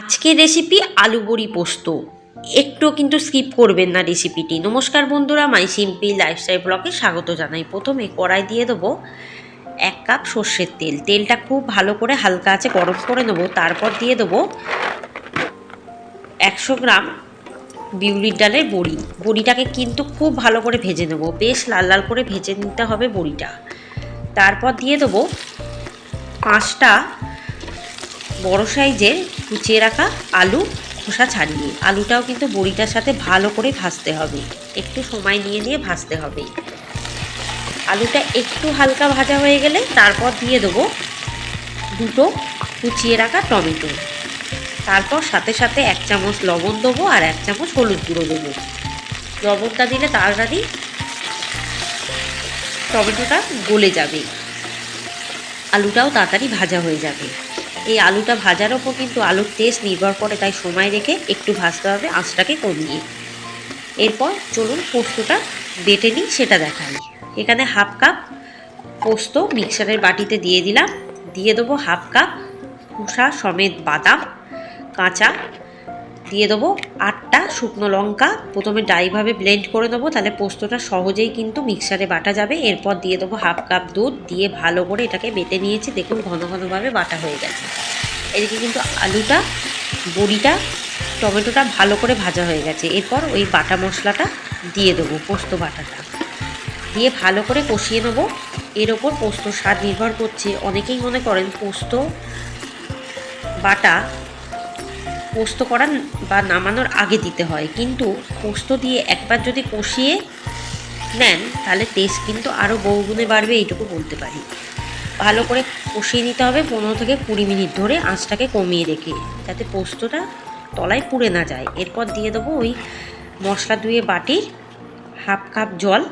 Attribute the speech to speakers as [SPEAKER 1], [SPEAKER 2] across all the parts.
[SPEAKER 1] আজকের রেসিপি আলু বড়ি পোস্ত। একটু কিন্তু স্কিপ করবেন না রেসিপিটি নমস্কার বন্ধুরা মাই সিম্পল লাইফস্টাইল ব্লগে স্বাগত জানাই। প্রথমে কড়াই দিয়ে দেবো এক কাপ সর্ষের তেল। তেলটা খুব ভালো করে হালকা আছে গরম করে নেব। তারপর দিয়ে দেবো একশো গ্রাম বিউলির ডালের বড়ি। বড়িটাকে কিন্তু খুব ভালো করে ভেজে নেব। বেশ লাল লাল করে ভেজে নিতে হবে বড়িটা। তারপর দিয়ে দেবো পাঁচটা বড় সাইজের কুচিয়ে রাখা আলু খোসা ছাড়িয়ে। আলুটাও কিন্তু বড়িটার সাথে ভালো করে ভাজতে হবে। একটু সময় নিয়ে নিয়ে ভাজতে হবে। আলুটা একটু হালকা ভাজা হয়ে গেলে তারপর দিয়ে দেবো দুটো কুচিয়ে রাখা টমেটো। তারপর সাথে সাথে এক চামচ লবণ দেবো আর এক চামচ হলুদ গুঁড়ো দেবো। লবণটা দিলে তাড়াতাড়ি টমেটোটা গলে যাবে। আলুটাও তাড়াতাড়ি ভাজা হয়ে যাবে। এই আলুটা ভাজার ওপর কিন্তু আলুর টেস্ট নির্ভর করে, তাই সময় রেখে একটু ভাজতে হবে আঁচটাকে কমিয়ে। এরপর চলুন পোস্তটা বেটে নিই, সেটা দেখাই। এখানে হাফ কাপ পোস্ত মিক্সারের বাটিতে দিয়ে দিলাম। দিয়ে দেবো হাফ কাপ খোসা, সমেত বাদাম, কাঁচা দিয়ে দেবো আটটা শুকনো লঙ্কা। প্রথমে ডাইভাবে ব্লেন্ড করে দেবো তাহলে পোস্তটা সহজেই কিন্তু মিক্সারে বাটা যাবে। এরপর দিয়ে দেবো হাফ কাপ দুধ, দিয়ে ভালো করে এটাকে বেটে নিয়েছি। দেখুন ঘন ঘনভাবে বাটা হয়ে গেছে। এদিকে কিন্তু আলুটা, বড়িটা, টমেটোটা ভালো করে ভাজা হয়ে গেছে। এরপর ওই বাটা মশলাটা দিয়ে দেবো, পোস্ত বাটাটা। দিয়ে ভালো করে কষিয়ে নেব। এর ওপর পোস্ত স্বাদ নির্ভর করছে। অনেকেই মনে করেন পোস্ত বাটা পোস্ত করার বা নামানোর আগে দিতে হয়। কিন্তু পোস্ত দিয়ে একবার যদি কষিয়ে নেন, তাহলে টেস্ট কিন্তু আরও বহুগুণে বাড়বে এইটুকু বলতে পারি। ভালো করে কষিয়ে নিতে হবে পনেরো থেকে কুড়ি মিনিট ধরে আঁচটাকে কমিয়ে রেখে, যাতে পোস্তটা তলায় পুড়ে না যায়। এরপর দিয়ে দেবো ওই মশলা ধুয়ে বাটির হাফ কাপ জল।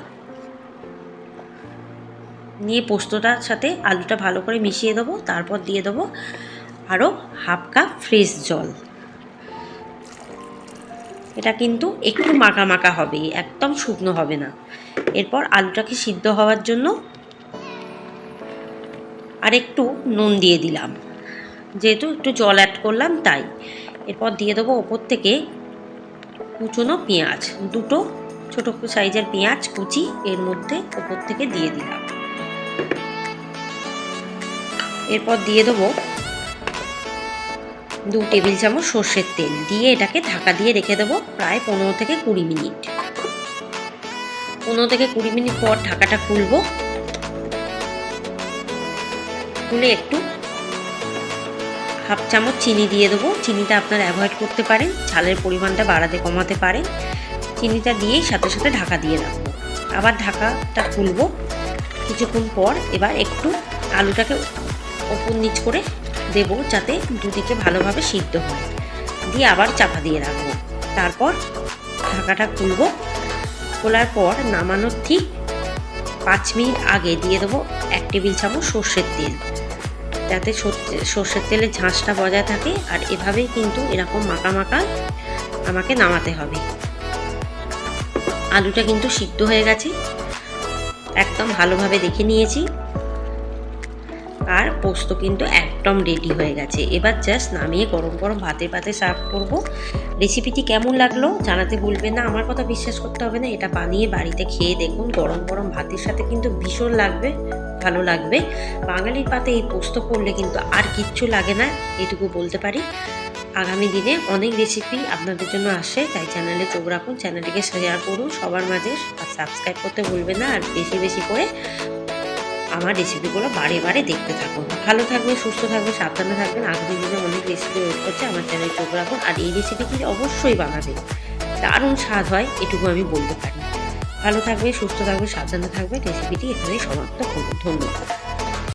[SPEAKER 1] নিয়ে পোস্তটার সাথে আলুটা ভালো করে মিশিয়ে দেবো। তারপর দিয়ে দেবো আরও হাফ কাপ ফ্রেশ জল। এটা কিন্তু একটু মাখা মাখা হবে, একদম শুকনো হবে না। এরপর আলুটাকে সিদ্ধ হওয়ার জন্য আর একটু নুন দিয়ে দিলাম। যেহেতু একটু জল অ্যাড করলাম তাই। এরপর দিয়ে দেবো ওপর থেকে কুচনো পেঁয়াজ, দুটো ছোটো সাইজের পেঁয়াজ, কুচি, এর মধ্যে ওপর থেকে দিয়ে দিলাম। এরপর দিয়ে দেবো দু টেবিল চামচ সর্ষের তেল দিয়ে এটাকে ঢাকা দিয়ে রেখে দেবো প্রায় পনেরো থেকে কুড়ি মিনিট। পনেরো থেকে কুড়ি মিনিট পর ঢাকাটা খুলবো। খুলে একটু হাফ চামচ চিনি দিয়ে দেবো। চিনিটা আপনারা অ্যাভয়েড করতে পারেন, ঝালের পরিমাণটা বাড়াতে কমাতে পারেন। চিনিটা দিয়েই সাথে সাথে ঢাকা দিয়ে রাখব। আবার ঢাকাটা খুলবো। কিছুক্ষণ পর এবার একটু আলুটাকে ওপর নিচ করে দেব যাতে দুদিকে ভালোভাবে সিদ্ধ হয়। দিয়ে আবার চাপা দিয়ে রাখব। তারপর ঢাকাটা খুলবো। খোলার পর নামানোর ঠিক পাঁচ মিনিট আগে দিয়ে দেবো এক টেবিল চামচ সর্ষের তেল। যাতে সর্ষের তেলের ঝাঁসটা বজায় থাকে আর এভাবেই কিন্তু এরকম মাখা মাখা আমাকে নামাতে হবে। আলুটা কিন্তু সিদ্ধ হয়ে গেছে। একদম ভালোভাবে দেখে নিয়েছি। আর পোস্ত কিন্তু একদম রেডি হয়ে গেছে। এবার জাস্ট নামিয়ে গরম গরম ভাতের পাতে সার্ভ করব। রেসিপিটি কেমন লাগল জানাতে ভুলবেন না। আমার কথা বিশ্বাস করতে হবে না। এটা বানিয়ে বাড়িতে খেয়ে দেখুন। গরম গরম ভাতের সাথে কিন্তু ভীষণ লাগবে, ভালো লাগবে। বাঙালির পাতে এই পোস্ত করলে কিন্তু আর কিচ্ছু লাগে না, এটুকু বলতে পারি। আগামী দিনে অনেক রেসিপি আপনাদের জন্য আসে। তাই চ্যানেলে চোখ রাখুন চ্যানেলটিকে শেয়ার করুন। সবার মাঝে আর সাবস্ক্রাইব করতে ভুলবেন না। আর বেশি বেশি করে আমার রেসিপিগুলো বারে বারে দেখতে থাকুন। ভালো থাকবেন, সুস্থ থাকবেন, সাবধানে থাকবেন। আগামী দিনে অনেক রেসিপি ওয়েট করছে, আমার চ্যানেল চোখ রাখুন। আর এই রেসিপিটি অবশ্যই বানাবে। দারুণ স্বাদ হয়, এটুকু আমি বলতে পারি। ভালো থাকবে সুস্থ থাকবে সাবধানে থাকবে রেসিপিটি এখানেই সমাপ্ত করব। ধন্যবাদ।